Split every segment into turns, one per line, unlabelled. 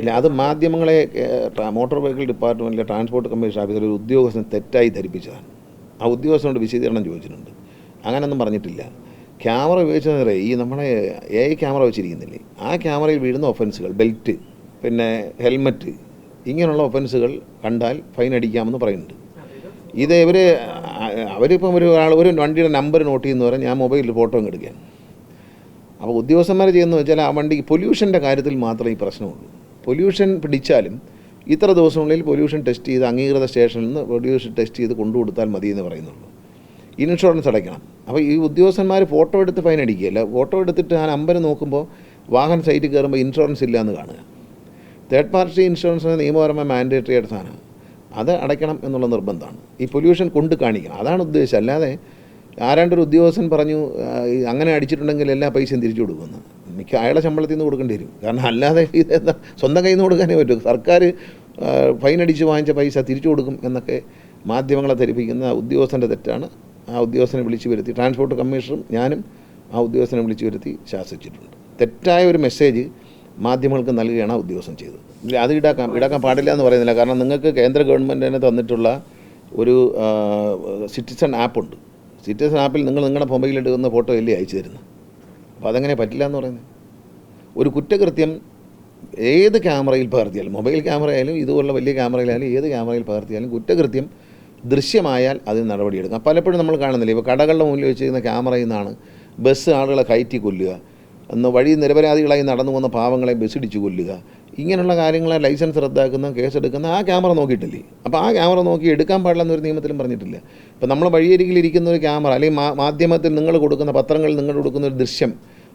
ഇല്ല അത് മാധ്യമങ്ങളെ മോട്ടോർ വെഹിക്കിൾ ഡിപ്പാർട്ട്മെന്റിലെ ട്രാൻസ്പോർട്ട് കമ്മീഷൻ ഓഫീസർ ഒരു ഉദ്യോഗസ്ഥൻ തെറ്റായി ധരിപ്പിച്ചതാണ്. ആ ഉദ്യോഗസ്ഥനോട് വിശദീകരണം ചോദിച്ചിട്ടുണ്ട്. അങ്ങനെയൊന്നും പറഞ്ഞിട്ടില്ല. ക്യാമറ ഉപയോഗിച്ചെന്ന് ഈ നമ്മളെ എ ഐ ക്യാമറ വെച്ചിരിക്കുന്നില്ലേ? ആ ക്യാമറയിൽ വീഴുന്ന ഒഫൻസുകൾ ബെൽറ്റ് പിന്നെ ഹെൽമറ്റ് ഇങ്ങനെയുള്ള ഒഫൻസുകൾ കണ്ടാൽ ഫൈൻ അടിക്കാമെന്ന് പറയുന്നുണ്ട്. ഇത് ഇവർ അവരിപ്പം ഒരു ആൾ ഒരു വണ്ടിയുടെ നമ്പർ നോട്ട് ചെയ്യുന്ന പറഞ്ഞാൽ ഞാൻ മൊബൈലിൽ ഫോട്ടോ എടുക്കാൻ അപ്പോൾ ഉദ്യോഗസ്ഥന്മാർ ചെയ്യുന്നത് വെച്ചാൽ ആ വണ്ടി പൊല്യൂഷന്റെ കാര്യത്തിൽ മാത്രമേ ഈ പ്രശ്നമുള്ളൂ. പൊല്യൂഷൻ പിടിച്ചാലും ഇത്ര ദിവസങ്ങളിൽ പൊല്യൂഷൻ ടെസ്റ്റ് ചെയ്ത് അംഗീകൃത സ്റ്റേഷനിൽ നിന്ന് പൊല്യൂഷൻ ടെസ്റ്റ് ചെയ്ത് കൊണ്ടുകൊടുത്താൽ മതി എന്ന് പറയുന്നുള്ളൂ. ഇൻഷുറൻസ് അടയ്ക്കണം. അപ്പോൾ ഈ ഉദ്യോഗസ്ഥന്മാർ ഫോട്ടോ എടുത്ത് ഫൈൻ അടിക്കുകയല്ല. ഫോട്ടോ എടുത്തിട്ട് ഞാൻ അമ്പരം നോക്കുമ്പോൾ വാഹന സൈറ്റിൽ കയറുമ്പോൾ ഇൻഷുറൻസ് ഇല്ല എന്ന് കാണുക തേർഡ് പാർട്ടി ഇൻഷുറൻസ് നിയമപരമായ മാൻഡേറ്ററി ആയിട്ട് സാധനമാണ് അത് അടയ്ക്കണം എന്നുള്ള നിർബന്ധമാണ്. ഈ പൊല്യൂഷൻ കൊണ്ട് കാണിക്കണം. അതാണ് ഉദ്ദേശം. അല്ലാതെ ആരാണ്ടൊരു ഉദ്യോഗസ്ഥൻ പറഞ്ഞു അങ്ങനെ അടിച്ചിട്ടുണ്ടെങ്കിൽ എല്ലാ പൈസയും തിരിച്ചു കൊടുക്കുമെന്ന് മിക്ക അയാളെ ശമ്പളത്തിൽ നിന്ന് കൊടുക്കേണ്ടി വരും. കാരണം അല്ലാതെ ഇതെന്താ? സ്വന്തം കയ്യിൽ നിന്ന് കൊടുക്കാനേ പറ്റൂ. സർക്കാർ ഫൈനടിച്ച് വാങ്ങിച്ച പൈസ തിരിച്ചു കൊടുക്കും എന്നൊക്കെ മാധ്യമങ്ങളെ ധരിപ്പിക്കുന്ന ഉദ്യോഗസ്ഥന്റെ തെറ്റാണ്. ആ ഉദ്യോഗസ്ഥനെ വിളിച്ചു വരുത്തി. ട്രാൻസ്പോർട്ട് കമ്മീഷണറും ഞാനും ആ ഉദ്യോഗസ്ഥനെ വിളിച്ചു വരുത്തി ശാസിച്ചിട്ടുണ്ട്. തെറ്റായ ഒരു മെസ്സേജ് മാധ്യമങ്ങൾക്ക് നൽകുകയാണ് ആ ഉദ്യോഗസ്ഥൻ ചെയ്തത്. അത് ഈടാക്കാൻ ഈടാക്കാൻ പാടില്ല എന്ന് പറയുന്നില്ല. കാരണം നിങ്ങൾക്ക് കേന്ദ്ര ഗവൺമെന്റ് തന്നെ തന്നിട്ടുള്ള ഒരു സിറ്റിസൺ ആപ്പുണ്ട് സിറ്റിസൺ ആപ്പിൽ നിങ്ങൾ നിങ്ങളുടെ മൊബൈലിൽ എടുക്കുന്ന ഫോട്ടോ അല്ലേ അയച്ചു തരുന്നത്? അപ്പോൾ അതങ്ങനെ പറ്റില്ല എന്ന് പറയുന്നത്. ഒരു കുറ്റകൃത്യം ഏത് ക്യാമറയിൽ പകർത്തിയാലും മൊബൈൽ ക്യാമറ ആയാലും ഇതുപോലുള്ള വലിയ ക്യാമറയിലായാലും ഏത് ക്യാമറയിൽ പകർത്തിയാലും കുറ്റകൃത്യം ദൃശ്യമായാൽ അതിന് നടപടിയെടുക്കാം. പലപ്പോഴും നമ്മൾ കാണുന്നില്ല ഇപ്പോൾ കടകളുടെ മുന്നിൽ വെച്ചിരിക്കുന്ന ക്യാമറയിൽ നിന്നാണ് ബസ് ആളുകളെ കയറ്റി കൊല്ലുക. വഴി നിരപരാധികളായി നടന്നു പോകുന്ന പാവങ്ങളെ ബസ്സിടിച്ച് കൊല്ലുക. ഇങ്ങനെയുള്ള കാര്യങ്ങളെ ലൈസൻസ് റദ്ദാക്കുന്ന കേസെടുക്കുന്ന ആ ക്യാമറ നോക്കിയിട്ടില്ലേ? അപ്പോൾ ആ ക്യാമറ നോക്കി എടുക്കാൻ പാടില്ല എന്നൊരു നിയമത്തിലും പറഞ്ഞിട്ടില്ല. ഇപ്പോൾ നമ്മൾ വഴിയരികിൽ ഇരിക്കുന്ന ഒരു ക്യാമറ അല്ലെങ്കിൽ മാധ്യമത്തിൽ നിങ്ങൾ കൊടുക്കുന്ന പത്രങ്ങളിൽ നിങ്ങൾ കൊടുക്കുന്ന ഒരു ദൃശ്യം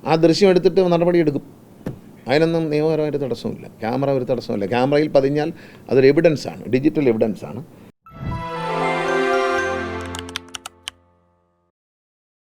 ആ ദൃശ്യം എടുത്തിട്ട് നടപടി എടുക്കും. അതിനൊന്നും നിയമപരമായിട്ട് തടസ്സമില്ല ക്യാമറ ഒരു തടസ്സമില്ല ക്യാമറയിൽ പതിഞ്ഞാൽ അതൊരു എവിഡൻസ് ആണ്. ഡിജിറ്റൽ എവിഡൻസ് ആണ്.